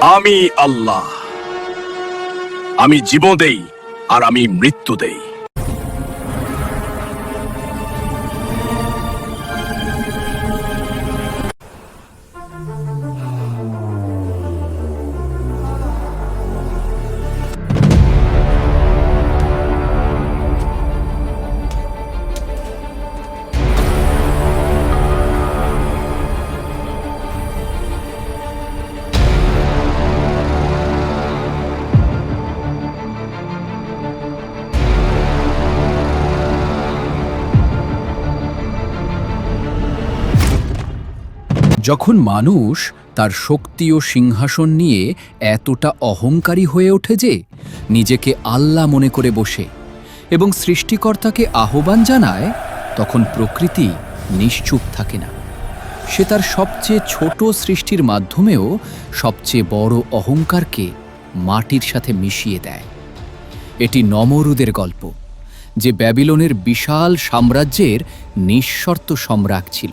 আমি আল্লাহ। আমি জীবন দেই আর আমি মৃত্যু দেই যখন মানুষ তার শক্তি ও সিংহাসন নিয়ে এতটা অহংকারী হয়ে ওঠে যে নিজেকে আল্লাহ মনে করে বসে এবং সৃষ্টিকর্তাকে আহ্বান জানায়, তখন প্রকৃতি নিশ্চুপ থাকে না। সে তার সবচেয়ে ছোট সৃষ্টির মাধ্যমেও সবচেয়ে বড় অহংকারকে মাটির সাথে মিশিয়ে দেয়। এটি নমরুদের গল্প, যে ব্যাবিলনের বিশাল সাম্রাজ্যের নিঃশর্ত সম্রাট ছিল।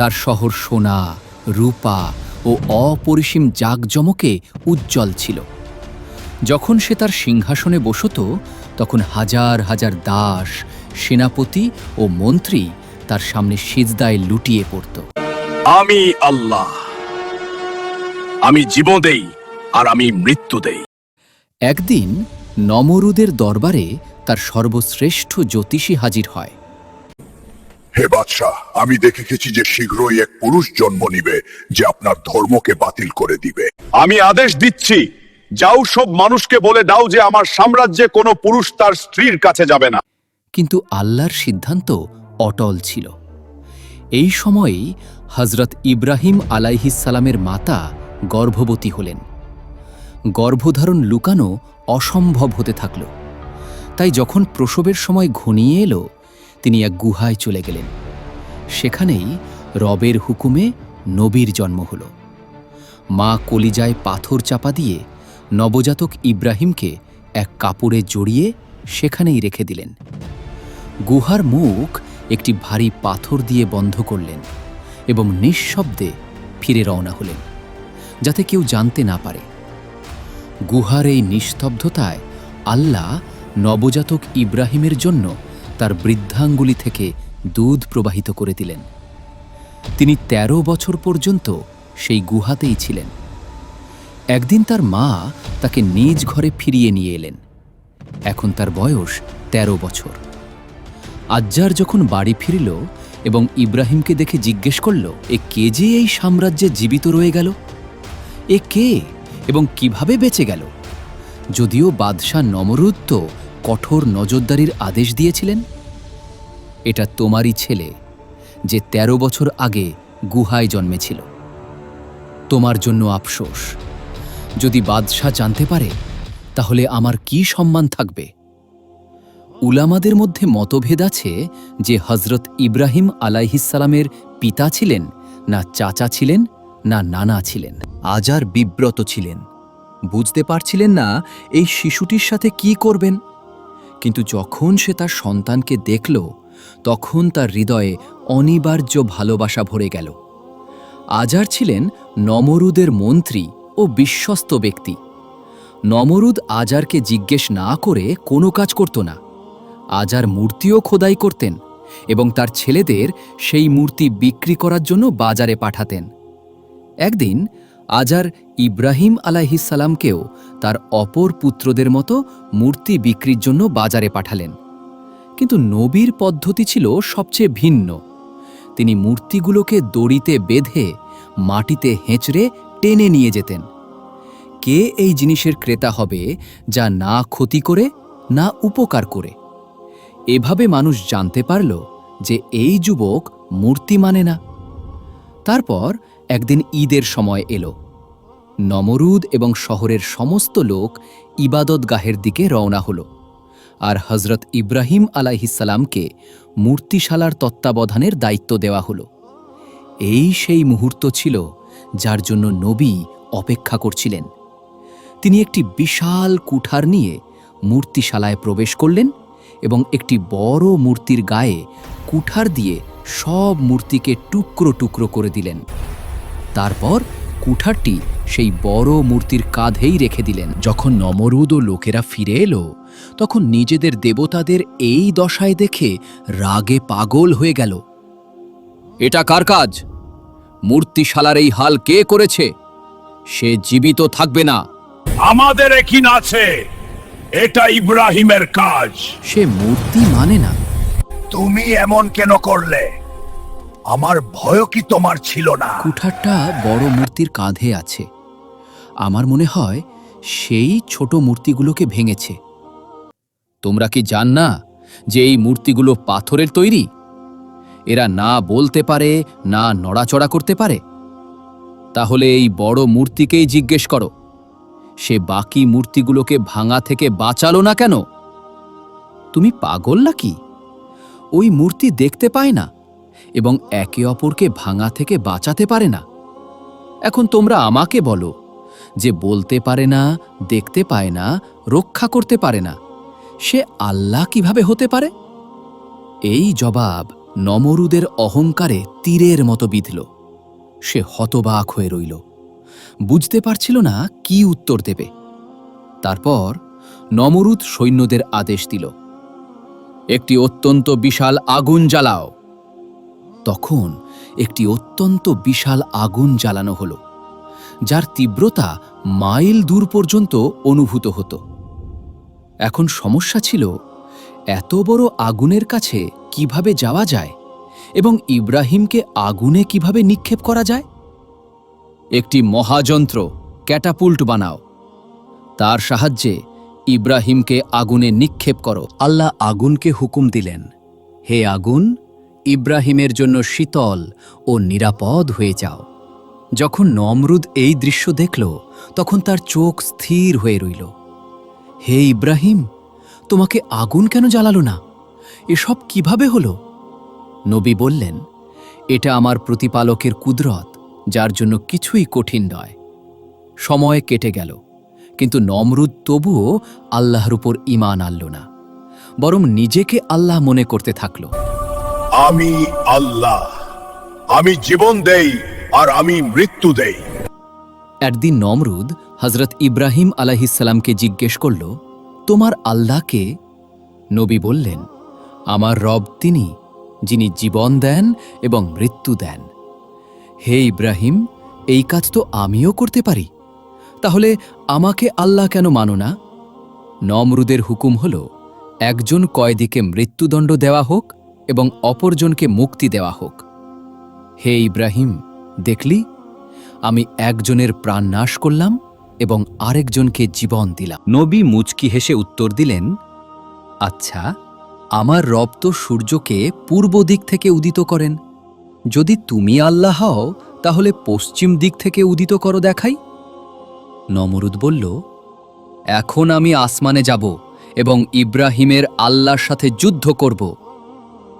তার শহর সোনা রূপা ও অপরিসীম জাকজমকে উজ্জ্বল ছিল। যখন সে তার সিংহাসনে বসত তখন হাজার হাজার দাস সেনাপতি ও মন্ত্রী তার সামনে সিজদায় লুটিয়ে পড়ত। আমি আল্লাহ। আমি জীবন দেই আর আমি মৃত্যু দেই। একদিন নমরুদের দরবারে তার সর্বশ্রেষ্ঠ জ্যোতিষী হাজির হয়। হে বাদশাহ আমি দেখে গেছি যে শীঘ্রই এক পুরুষ জন্ম নিবে যে আপনার ধর্মকে বাতিল করে দিবে। আমি আদেশ দিচ্ছি যাও সব মানুষকে বলে দাও যে আমার সাম্রাজ্যে কোনো পুরুষ তার স্ত্রীর কাছে যাবে না। কিন্তু আল্লাহর সিদ্ধান্ত অটল ছিল। এই সময়েই হজরত ইব্রাহিম আলাইহিসালামের মাতা গর্ভবতী হলেন। গর্ভধারণ লুকানো অসম্ভব হতে থাকল। তাই যখন প্রসবের সময় ঘনিয়ে এলো তিনি এক গুহায় চলে গেলেন। সেখানেই রবের হুকুমে নবীর জন্ম হল। মা কলিজায় পাথর চাপা দিয়ে নবজাতক ইব্রাহিমকে এক কাপড়ে জড়িয়ে সেখানেই রেখে দিলেন। গুহার মুখ একটি ভারী পাথর দিয়ে বন্ধ করলেন এবং নিঃশব্দে ফিরে রওনা হলেন, যাতে কেউ জানতে না পারে। গুহার এই নিস্তব্ধতায় আল্লাহ নবজাতক ইব্রাহিমের জন্য তার বৃদ্ধাঙ্গুলি থেকে দুধ প্রবাহিত করে দিলেন। তিনি ১৩ বছর পর্যন্ত সেই গুহাতেই ছিলেন। একদিন তার মা তাকে নিজ ঘরে ফিরিয়ে নিয়ে এলেন। এখন তার বয়স ১৩ বছর। আজ্জার যখন বাড়ি ফিরল এবং ইব্রাহিমকে দেখে জিজ্ঞেস করল, এ কে যে এই সাম্রাজ্যে জীবিত রয়ে গেল? এ কে এবং কীভাবে বেঁচে গেল? যদিও বাদশাহ নমরুদ তো কঠোর নজরদারির আদেশ দিয়েছিলেন? এটা তোমারই ছেলে, যে ১৩ বছর আগে গুহায় জন্মেছিল। তোমার জন্য আফসোস। যদি বাদশাহ জানতে পারে, তাহলে আমার কি সম্মান থাকবে? উলামাদের মধ্যে মতভেদ আছে যে হজরত ইব্রাহিম আলাইহিসালামের পিতা ছিলেন, না চাচা ছিলেন, না নানা ছিলেন। আজার বিব্রত ছিলেন। বুঝতে পারছিলেন না, এই শিশুটির সাথে কি করবেন? কিন্তু যখন সে তার সন্তানকে দেখল, তখন তার হৃদয়ে অনিবার্য ভালোবাসা ভরে গেল। আজার ছিলেন নমরুদের মন্ত্রী ও বিশ্বস্ত ব্যক্তি। নমরুদ আজারকে জিজ্ঞেস না করে কোনো কাজ করত না। আজার মূর্তিও খোদাই করতেন এবং তার ছেলেদের সেই মূর্তি বিক্রি করার জন্য বাজারে পাঠাতেন। একদিন আজার ইব্রাহিম আলাইহিসালামকেও তার অপর পুত্রদের মতো মূর্তি বিক্রির জন্য বাজারে পাঠালেন। কিন্তু নবীর পদ্ধতি ছিল সবচেয়ে ভিন্ন। তিনি মূর্তিগুলোকে দড়িতে বেঁধে মাটিতে হেঁচড়ে টেনে নিয়ে যেতেন। কে এই জিনিসের ক্রেতা হবে যা না ক্ষতি করে, না উপকার করে? এভাবে মানুষ জানতে পারল যে এই যুবক মূর্তি মানে না। তারপর একদিন ঈদের সময় এলো। নমরুদ এবং শহরের সমস্ত লোক ইবাদতগাহের দিকে রওনা হল। আর হজরত ইব্রাহিম আলাইহিসালামকে মূর্তিশালার তত্ত্বাবধানের দায়িত্ব দেওয়া হল। এই সেই মুহূর্ত ছিল যার জন্য নবী অপেক্ষা করছিলেন। তিনি একটি বিশাল কুঠার নিয়ে মূর্তিশালায় প্রবেশ করলেন এবং একটি বড় মূর্তির গায়ে কুঠার দিয়ে সব মূর্তিকে টুকরো টুকরো করে দিলেন। তারপর কুঠারটি সেই বড় মূর্তির কাঁধেই রেখে দিলেন। যখন নমরুদ ও লোকেরা ফিরে এলো তখন নিজেদের দেবতাদের এই দশায় দেখে রাগে পাগল হয়ে গেল। এটা কার কাজ? মূর্তিশালার এই হাল কে করেছে? সে জীবিত থাকবে না। আমাদের আছে। এটা ইব্রাহিমের কাজ। সে মূর্তি মানে না। তুমি এমন কেন করলে? আমার ভয় কি তোমার ছিল না? কুঠারটা বড় মূর্তির কাঁধে আছে। আমার মনে হয় সেই ছোট মূর্তিগুলোকে ভেঙেছে। তোমরা কি জান না যে এই মূর্তিগুলো পাথরের তৈরি? এরা না বলতে পারে, না নড়াচড়া করতে পারে। তাহলে এই বড় মূর্তিকেই জিজ্ঞেস করো, সে বাকি মূর্তিগুলোকে ভাঙা থেকে বাঁচালো না কেন? তুমি পাগল নাকি? ওই মূর্তি দেখতে পায় না এবং একে অপরকে ভাঙা থেকে বাঁচাতে পারে না। এখন তোমরা আমাকে বলো যে বলতে পারে না, দেখতে পায় না, রক্ষা করতে পারে না, সে আল্লাহ কীভাবে হতে পারে? এই জবাব নমরুদের অহংকারে তীরের মতো বিঁধল। সে হতবাক হয়ে রইল। বুঝতে পারছিল না কি উত্তর দেবে। তারপর নমরুদ সৈন্যদের আদেশ দিল, একটি অত্যন্ত বিশাল আগুন জ্বালাও। তখন একটি অত্যন্ত বিশাল আগুন জ্বালানো হলো। যার তীব্রতা মাইল দূর পর্যন্ত অনুভূত হতো। এখন সমস্যা ছিল, এত বড় আগুনের কাছে কীভাবে যাওয়া যায় এবং ইব্রাহিমকে আগুনে কীভাবে নিক্ষেপ করা যায়? একটি মহাযন্ত্র ক্যাটাপুল্ট বানাও। তার সাহায্যে ইব্রাহিমকে আগুনে নিক্ষেপ করো। আল্লাহ আগুনকে হুকুম দিলেন, হে আগুন, ইব্রাহিমের জন্য শীতল ও নিরাপদ হয়ে যাও। যখন নমরুদ এই দৃশ্য দেখল, তখন তার চোখ স্থির হয়ে রইল। হে ইব্রাহিম, তোমাকে আগুন কেন জ্বালালো না? এসব কীভাবে হলো? নবী বললেন, এটা আমার প্রতিপালকের কুদরত, যার জন্য কিছুই কঠিন নয়। সময় কেটে গেল, কিন্তু নমরুদ তবুও আল্লাহর উপর ইমান আনল না, বরং নিজেকে আল্লাহ মনে করতে থাকল। আমি আল্লাহ, আমি জীবন দেই আর আমি মৃত্যু দেই। একদিন নমরুদ হজরত ইব্রাহিম আলাহিসাল্লামকে জিজ্ঞেস করল, তোমার আল্লাহকে? নবী বললেন, আমার রব তিনি, যিনি জীবন দেন এবং মৃত্যু দেন। হে ইব্রাহিম, এই কাজ তো আমিও করতে পারি। তাহলে আমাকে আল্লাহ কেন মানো না? নমরুদের হুকুম হল, একজন কয়েদিকে মৃত্যুদণ্ড দেওয়া হোক এবং অপরজনকে মুক্তি দেওয়া হোক। হে ইব্রাহিম দেখলি? আমি একজনের প্রাণ নাশ করলাম এবং আরেকজনকে জীবন দিলাম। নবী মুচকি হেসে উত্তর দিলেন আচ্ছা আমার রব তো সূর্যকে পূর্ব দিক থেকে উদিত করেন। যদি তুমি আল্লাহ হও, তাহলে পশ্চিম দিক থেকে উদিত করো দেখাই। নমরুদ বলল, এখন আমি আসমানে যাব এবং ইব্রাহিমের আল্লাহর সাথে যুদ্ধ করব।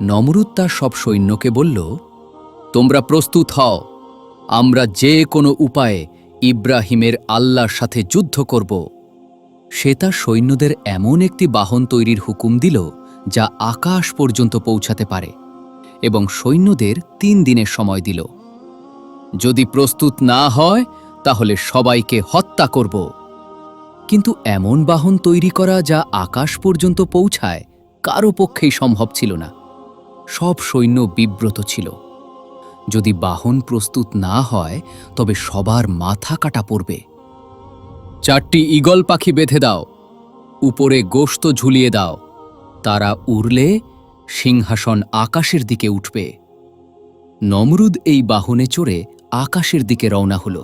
নমরুদ তার সব সৈন্যকে বলল, তোমরা প্রস্তুত হও। আমরা যে কোনো উপায়ে ইব্রাহিমের আল্লাহর সাথে যুদ্ধ করব। সে তার সৈন্যদের এমন একটি বাহন তৈরির হুকুম দিল, যা আকাশ পর্যন্ত পৌঁছাতে পারে, এবং সৈন্যদের তিন দিনের সময় দিল। যদি প্রস্তুত না হয়, তাহলে সবাইকে হত্যা করব। কিন্তু এমন বাহন তৈরি করা যা আকাশ পর্যন্ত পৌঁছায় কারও পক্ষেই সম্ভব ছিল না। সব সৈন্য বিব্রত ছিল। যদি বাহন প্রস্তুত না হয়, তবে সবার মাথা কাটা পড়বে। চারটি ঈগল পাখি বেঁধে দাও, উপরে গোশত ঝুলিয়ে দাও। তারা উড়লে সিংহাসন আকাশের দিকে উঠবে। নমরুদ এই বাহনে চড়ে আকাশের দিকে রওনা হল।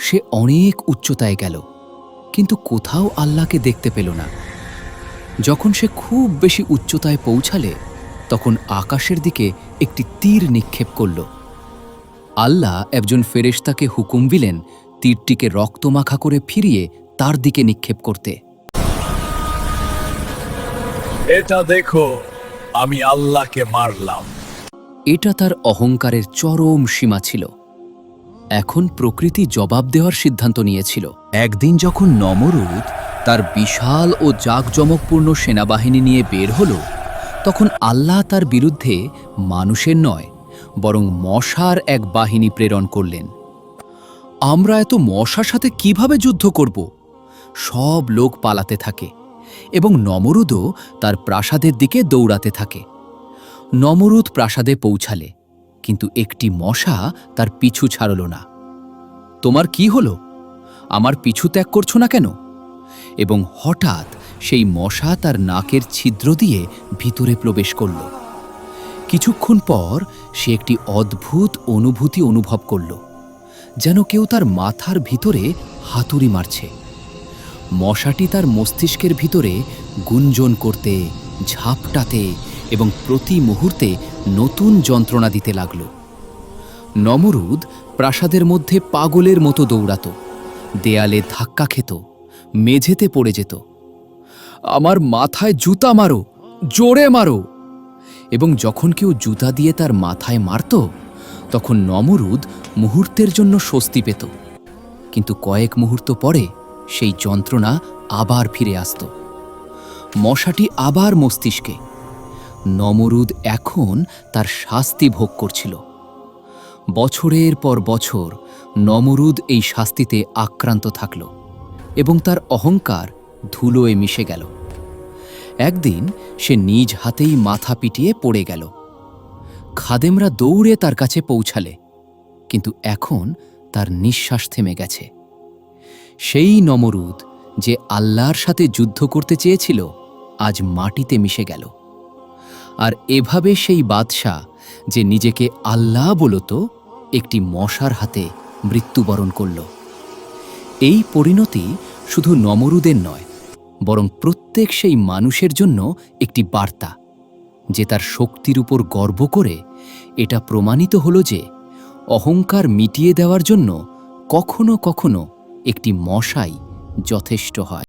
সে অনেক উচ্চতায় গেল, কিন্তু কোথাও আল্লাহকে দেখতে পেল না। যখন সে খুব বেশি উচ্চতায় পৌঁছালে, তখন আকাশের দিকে একটি তীর নিক্ষেপ করল। আল্লাহ একজন ফেরেশতাকে হুকুম দিলেন তীরটিকে রক্তমাখা করে ফিরিয়ে তার দিকে নিক্ষেপ করতে। এটা দেখো আমি আল্লাহকে মারলাম। এটা তার অহংকারের চরম সীমা ছিল। এখন প্রকৃতি জবাব দেওয়ার সিদ্ধান্ত নিয়েছিল। একদিন যখন নমরুদ তার বিশাল ও জাঁকজমকপূর্ণ সেনাবাহিনী নিয়ে বের হল তখন আল্লাহ তার বিরুদ্ধে মানুষের নয় বরং মশার এক বাহিনী প্রেরণ করলেন। আমরা এত মশার সাথে কীভাবে যুদ্ধ করব? সব লোক পালাতে থাকে এবং নমরুদও তার প্রাসাদের দিকে দৌড়াতে থাকে। নমরুদ প্রাসাদে পৌঁছালে, কিন্তু একটি মশা তার পিছু ছাড়ল না। তোমার কি হলো? আমার পিছু ত্যাগ করছ না কেন? এবং হঠাৎ সেই মশা তার নাকের ছিদ্র দিয়ে ভিতরে প্রবেশ করল। কিছুক্ষণ পর সে একটি অদ্ভুত অনুভূতি অনুভব করল, যেন কেউ তার মাথার ভিতরে হাতুড়ি মারছে। মশাটি তার মস্তিষ্কের ভিতরে গুঞ্জন করতে, ঝাপটাতে এবং প্রতি মুহূর্তে নতুন যন্ত্রণা দিতে লাগল। নমরুদ প্রাসাদের মধ্যে পাগলের মতো দৌড়াত, দেয়ালে ধাক্কা খেত, মেঝেতে পড়ে যেত। আমার মাথায় জুতা মারো, জোরে মারো! এবং যখন কেউ জুতা দিয়ে তার মাথায় মারত, তখন নমরুদ মুহূর্তের জন্য স্বস্তি পেত। কিন্তু কয়েক মুহূর্ত পরে সেই যন্ত্রণা আবার ফিরে আসত। মশাটি আবার মস্তিষ্কে। নমরুদ এখন তার শাস্তি ভোগ করছিল। বছরের পর বছর নমরুদ এই শাস্তিতে আক্রান্ত থাকল এবং তার অহংকার ধুলোয় মিশে গেল। একদিন সে নিজ হাতেই মাথা পিটিয়ে পড়ে গেল। খাদেমরা দৌড়ে তার কাছে পৌঁছালে, কিন্তু এখন তার নিঃশ্বাস থেমে গেছে। সেই নমরুদ যে আল্লাহর সাথে যুদ্ধ করতে চেয়েছিল, আজ মাটিতে মিশে গেল। আর এভাবে সেই বাদশাহ যে নিজেকে আল্লাহ বলত, একটি মশার হাতে মৃত্যুবরণ করল। এই পরিণতি শুধু নমরুদের নয় বরং প্রত্যেক সেই মানুষের জন্য একটি বার্তা, যে তার শক্তির উপর গর্ব করে। এটা প্রমাণিত হল যে, অহংকার মিটিয়ে দেওয়ার জন্য কখনো কখনো একটি মশাই যথেষ্ট হয়।